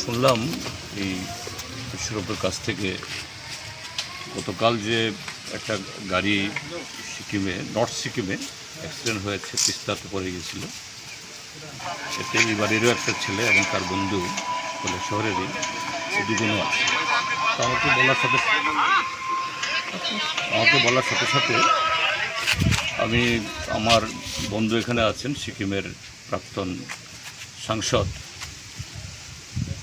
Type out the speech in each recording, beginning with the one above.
শুনলাম এই বিশ্বরূপের কাছ থেকে গতকাল যে একটা গাড়ি সিকিমে, নর্থ সিকিমে অ্যাক্সিডেন্ট হয়েছে, তিস্তাতে পড়ে গেছিল এতে এই বাড়িরও একটা ছেলে এবং তার বন্ধু বলে শহরেরই দুজনও আছে। আমাকে বলার সাথে আমাকে বলার সাথে সাথে আমি আমার বন্ধু এখানে আছেন, সিকিমের প্রাক্তন সাংসদ।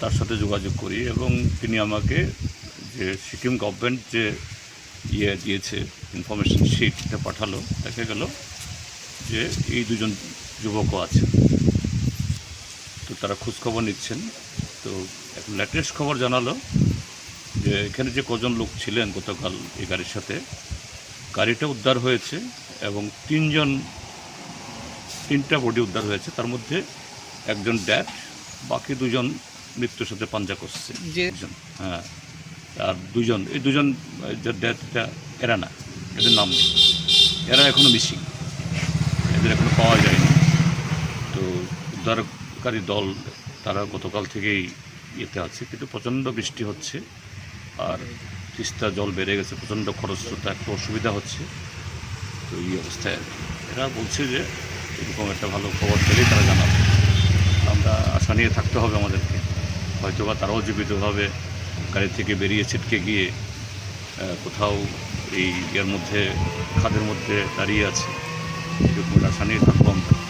তার সাথে যোগাযোগ করি এবং তিনি আমাকে যে সিকিম গভর্নমেন্ট যে ইয়ে দিয়েছে ইনফরমেশন শিটটা পাঠালো, দেখা গেল যে এই দুজন যুবকও আছে তো তারা খোঁজখবর নিচ্ছেন। তো এখন লেটেস্ট খবর জানালো যে এখানে যে কজন লোক ছিলেন গতকাল এই গাড়ির সাথে, গাড়িটা উদ্ধার হয়েছে এবং তিনজন, তিনটা বডি উদ্ধার হয়েছে। তার মধ্যে একজন ড্যাড বাকি দুজন মৃত্যুর সাথে পাঞ্জা করছে। হ্যাঁ। আর দুজন এই দুজন ডেথটা এরা না এদের নাম নেই। এরা এখনও মিসিং। এদের এখনও পাওয়া যায়নি। তো উদ্ধারকারী দল তারা গতকাল থেকেই ইয়েতে আছে কিন্তু প্রচণ্ড বৃষ্টি হচ্ছে আর তিস্তা জল বেড়ে গেছে প্রচণ্ড খরচ খরস্রোতা একটু অসুবিধা হচ্ছে। তো এই অবস্থায় এরা বলছে যে এরকম একটা ভালো খবর পেলেই তারা জানাবে। আমরা আশা নিয়ে থাকতে হবে আমাদেরকে। হয়তো বা তারাও জীবিতভাবে গাড়ি থেকে বেরিয়ে ছিটকে গিয়ে কোথাও এই ইয়ের মধ্যে, খাদের মধ্যে দাঁড়িয়ে আছে। এরকম রাসায়নিক আমরা।